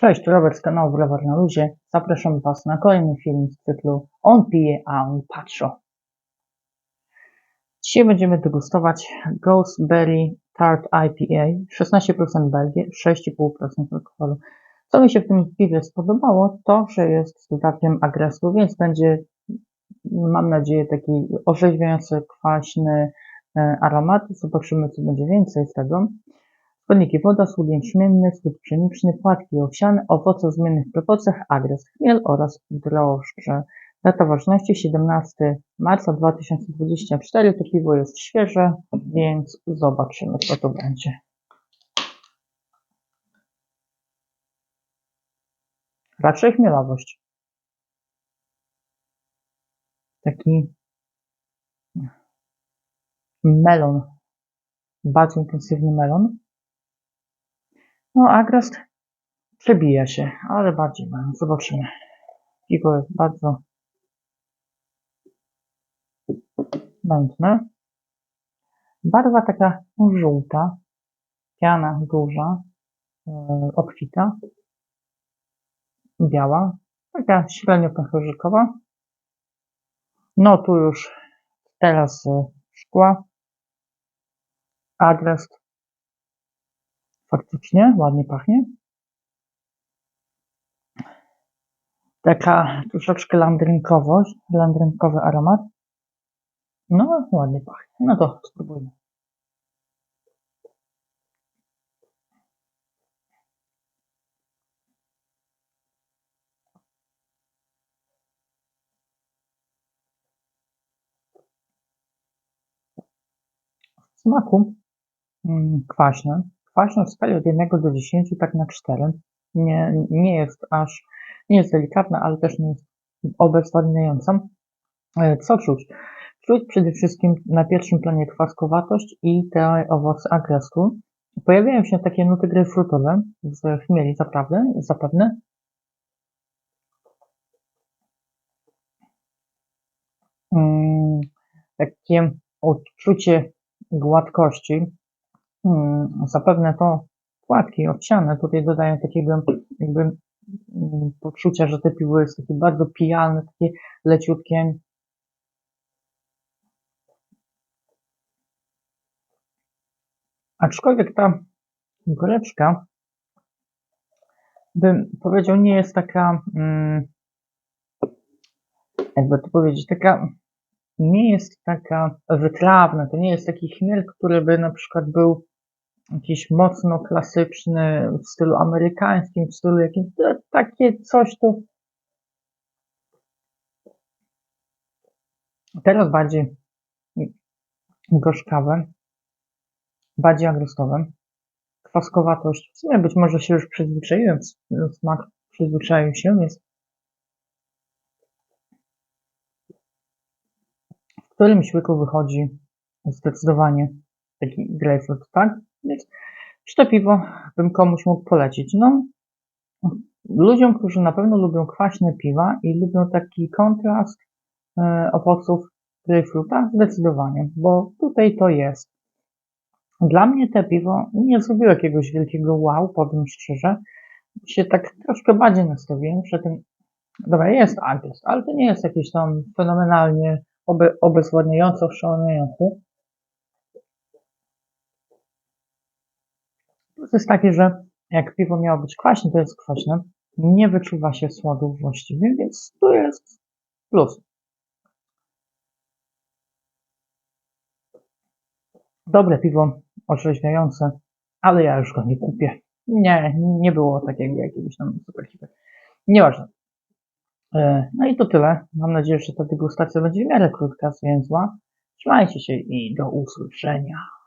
Cześć, Robert z kanału Browar na Luzie. Zapraszam Was na kolejny film z cyklu On pije, a on patrzą. Dzisiaj będziemy degustować Berry Tart IPA, 16% Belgii, 6,5% alkoholu. Co mi się w tym piwie spodobało, to, że jest z dodatkiem agresu, więc będzie, mam nadzieję, taki orzeźwiający, kwaśny e, aromat. Zobaczymy, co będzie więcej z tego. Składniki woda, słód jęczmienny, słód pszeniczny, płatki owsiane, owoce o zmiennych prowocach, agres, chmiel oraz drożdże. Data ważności 17 marca 2024. To piwo jest świeże, więc zobaczymy co to będzie. Raczej chmielowość. Taki melon. Bardzo intensywny melon. No, Agrest przebija się, ale bardziej ma. Zobaczymy. Piwo jest bardzo mętne. Barwa taka żółta, piana duża, e, obfita, biała, taka średnio pęcherzykowa. No tu już teraz e, szkła. Agrest Faktycznie, ładnie pachnie. Taka troszeczkę landrynkowość, landrynkowy aromat. No, ładnie pachnie. No to spróbujmy. W smaku mm, Kwaśność w skali od 1 do 10, tak na 4. Nie, nie jest aż, nie jest delikatna, ale też nie jest obezwładniająca. E, co czuć? Czuć przede wszystkim na pierwszym planie kwaskowatość i te owoce agresu. Pojawiają się takie nuty grejpfrutowe z chmieli, zaprawne, zapewne. Mm, takie odczucie gładkości, zapewne to płatki owsiane tutaj dodają takiego jakby mm, poczucia, że te piwo jest takie bardzo pijalne, takie leciutkie. Aczkolwiek ta goreczka, bym powiedział, nie jest taka, mm, jakby to powiedzieć, taka, nie jest taka wytrawna, to nie jest taki chmiel, który by na przykład był jakiś mocno klasyczny, w stylu amerykańskim, w stylu jakimś, takie coś tu. Teraz bardziej gorzkawe, bardziej agresowe, kwaskowatość. W sumie być może się już przyzwyczaiłem, smak przyzwyczaił się, jest w którym łyku wychodzi zdecydowanie taki grapefruit, tak? Więc to piwo bym komuś mógł polecić. No, ludziom, którzy na pewno lubią kwaśne piwa i lubią taki kontrast e, owoców grejpfruta, zdecydowanie, bo tutaj to jest. Dla mnie te piwo nie zrobiło jakiegoś wielkiego wow, powiem szczerze. Się tak troszkę bardziej nastawiłem, że ten, dobra, jest agres, ale to nie jest jakiś tam fenomenalnie obe, obezwładniający, oszałamiający. Plus jest takie, że jak piwo miało być kwaśne, to jest kwaśne. Nie wyczuwa się słodu właściwie, więc tu jest plus. Dobre piwo, orzeźwiające, ale ja już go nie kupię. Nie, nie było takiego jakiegoś tam super hiper. Nieważne. E, no i to tyle. Mam nadzieję, że ta degustacja będzie w miarę krótka, zwięzła. Trzymajcie się i do usłyszenia.